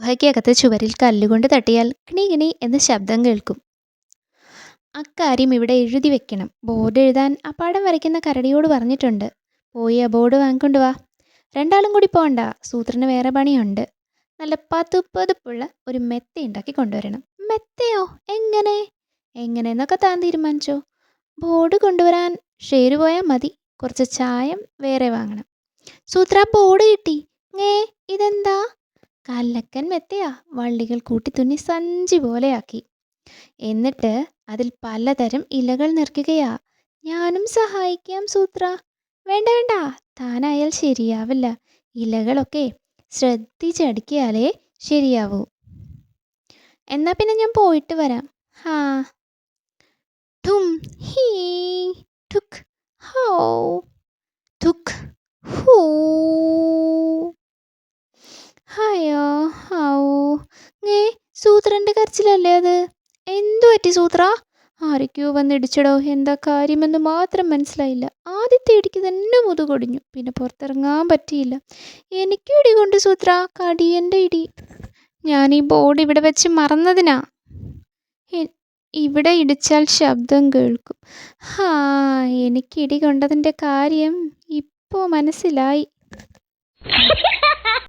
ഗുഹയ്ക്കകത്ത് ചുവരിൽ കല്ലുകൊണ്ട് തട്ടിയാൽ കിണി കിണി എന്ന ശബ്ദം കേൾക്കും. അക്കാര്യം ഇവിടെ എഴുതി വെക്കണം. ബോർഡ് എഴുതാൻ ആ അപ്പാടം വരയ്ക്കുന്ന കരടിയോട് പറഞ്ഞിട്ടുണ്ട്. പോയി ആ ബോർഡ് വാങ്ങിക്കൊണ്ട് വാ. രണ്ടാളും കൂടി പോകണ്ട സൂത്രന് വേറെ പണിയുണ്ട്. നല്ല പതുപ്പതുപ്പുള്ള ഒരു മെത്ത ഉണ്ടാക്കി കൊണ്ടുവരണം. മെത്തയോ? എങ്ങനെ? എങ്ങനെയെന്നൊക്കെ താൻ തീരുമാനിച്ചോ? ബോർഡ് കൊണ്ടുവരാൻ ഷേര് പോയാൽ മതി. കുറച്ച് ചായം വേറെ വാങ്ങണം. സൂത്ര ബോർഡ് കിട്ടി. കല്ലക്കൻ മെത്തയാ വള്ളികൾ കൂട്ടി തുന്നി സഞ്ചി പോലെയാക്കി. എന്നിട്ട് അതിൽ പലതരം ഇലകൾ നിറയ്ക്കുകയാ ഞാനും സഹായിക്കാം സൂത്ര. വേണ്ട വേണ്ട താനായാൽ ശരിയാവില്ല. ഇലകളൊക്കെ ശ്രദ്ധിച്ചടിക്കിയാലേ ശരിയാവൂ. എന്നാ പിന്നെ ഞാൻ പോയിട്ട് വരാം. ഹാ ഠും ഹീ ഠുക് ഹൗ ഠുക് ഹൂ ഹയോ ഹൗ ഏ സൂത്രന്റെ കരച്ചിലല്ലേ അത്? എന്തു പറ്റി സൂത്ര? ആരൊക്കെയോ വന്നിടിച്ചടോ എന്താ കാര്യമെന്ന് മാത്രം മനസ്സിലായില്ല. ആദ്യത്തെ ഇടിക്ക് തന്നെ മുതുകൊടിഞ്ഞു. പിന്നെ പുറത്തിറങ്ങാൻ പറ്റിയില്ല. എനിക്ക് ഇടി കൊണ്ട് സൂത്ര കടിയന്റെ ഇടി. ഞാൻ ഈ ബോർഡ് ഇവിടെ വെച്ച് മറന്നതിനാ? ഇവിടെ ഇടിച്ചാൽ ശബ്ദം കേൾക്കും. ഹാ എനിക്കിടി കൊണ്ടതിന്റെ കാര്യം ഇപ്പോൾ മനസ്സിലായി.